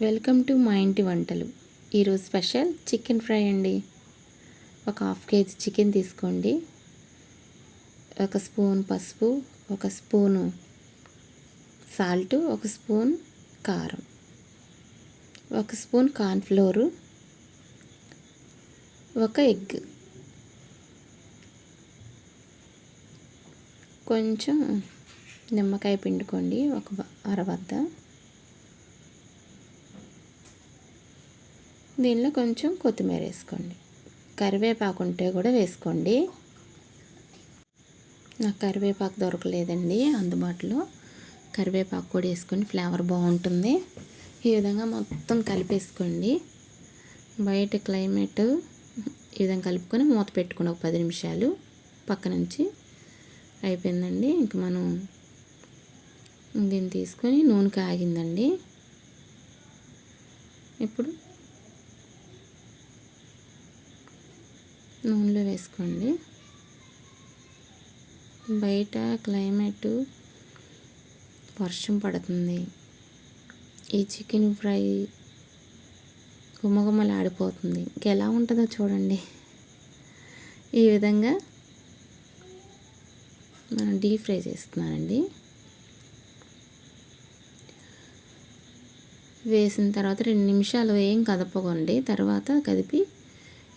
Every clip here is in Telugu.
వెల్కమ్ టు మా ఇంటి వంటలు. ఈరోజు స్పెషల్ చికెన్ ఫ్రై అండి. ఒక హాఫ్ కేజీ చికెన్ తీసుకోండి. ఒక స్పూన్ పసుపు ఒక స్పూను సాల్ట్ ఒక స్పూన్ కారం ఒక స్పూన్ కార్న్ఫ్లోరు ఒక ఎగ్. కొంచెం నిమ్మకాయ పిండుకోండి ఒక అరవద్ద దీనిలో కొంచెం కొత్తిమీర వేసుకోండి. కరివేపాకు ఉంటే కూడా వేసుకోండి. నాకు కరివేపాకు దొరకలేదండి అందుబాటులో. కరివేపాకు కూడా వేసుకొని ఫ్లేవర్ బాగుంటుంది. ఈ విధంగా మొత్తం కలిపేసుకోండి. బయట క్లైమేట్ ఈ విధంగా కలుపుకొని మూత పెట్టుకుని ఒక పది నిమిషాలు పక్క నుంచి అయిపోయిందండి. ఇంక మనం దీన్ని తీసుకొని నూనె కాగిందండి. ఇప్పుడు నూనెలో వేసుకోండి. బయట క్లైమేట్ వర్షం పడుతుంది. ఈ చికెన్ ఫ్రై గుమగుమలాడిపోతుంది. ఇంకెలా ఉంటుందో చూడండి. ఈ విధంగా మనం డీప్ ఫ్రై చేస్తున్నానండి. వేసిన తర్వాత రెండు నిమిషాలు ఏం కదపకండి. తర్వాత కదిపి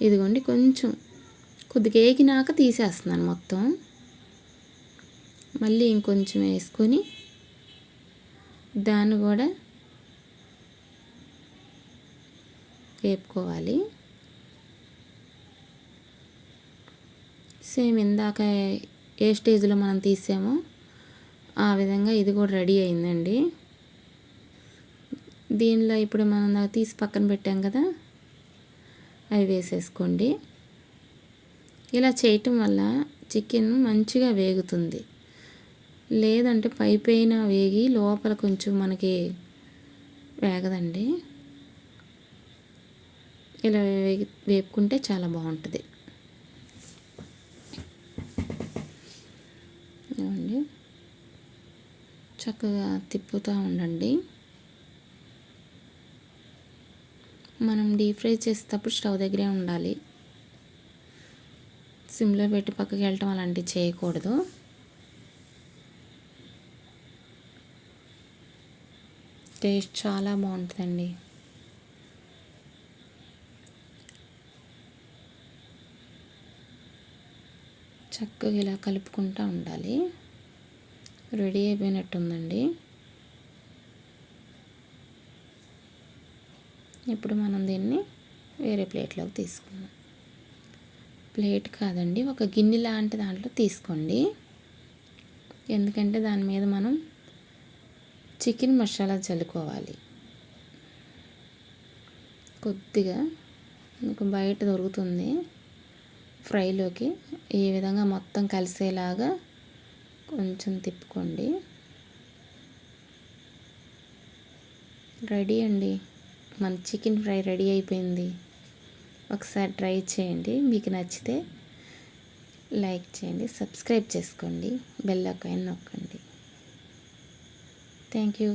ఇదిగోండి కొంచెం కొద్దిగా ఏగినాక తీసేస్తున్నాను మొత్తం. మళ్ళీ ఇంకొంచెం వేసుకొని దాన్ని కూడా వేపుకోవాలి. సేమ్ ఇందాక ఏ స్టేజ్లో మనం తీసామో ఆ విధంగా ఇది కూడా రెడీ అయిందండి. దీనిలో ఇప్పుడు మనం తీసి పక్కన పెట్టాం కదా అవి వేసేసుకోండి. ఇలా చేయటం వల్ల చికెన్ మంచిగా వేగుతుంది. లేదంటే పై పైన వేగి లోపల కొంచెం మనకి వేగదండి. ఇలా వేగి వేపుకుంటే చాలా బాగుంటుంది. ఏమండి చక్కగా తిప్పుతూ ఉండండి. మనం డీప్ ఫ్రై చేసేటప్పుడు స్టవ్ దగ్గరే ఉండాలి. సిమ్లో పెట్టి పక్కకి వెళ్ళటం అలాంటివి చేయకూడదు. టేస్ట్ చాలా బాగుంటుందండి. చక్కగా ఇలా కలుపుకుంటూ ఉండాలి. రెడీ అయిపోయినట్టుందండి ఇప్పుడు మనం దీన్ని వేరే ప్లేట్లోకి తీసుకుందాం. ప్లేట్ కాదండి ఒక గిన్నె లాంటి దాంట్లో తీసుకోండి. ఎందుకంటే దాని మీద మనం చికెన్ మసాలా చల్లుకోవాలి. కొద్దిగా మీకు బయట దొరుకుతుంది ఫ్రైలోకి. ఈ విధంగా మొత్తం కలిసేలాగా కొంచెం తిప్పుకోండి. రెడీ అండి. మన చికెన్ ఫ్రై రెడీ అయిపోయింది. ఒకసారి ట్రై చేయండి. మీకు నచ్చితే లైక్ చేయండి సబ్స్క్రైబ్ చేసుకోండి బెల్ ఐకాన్ నొక్కండి. Thank you.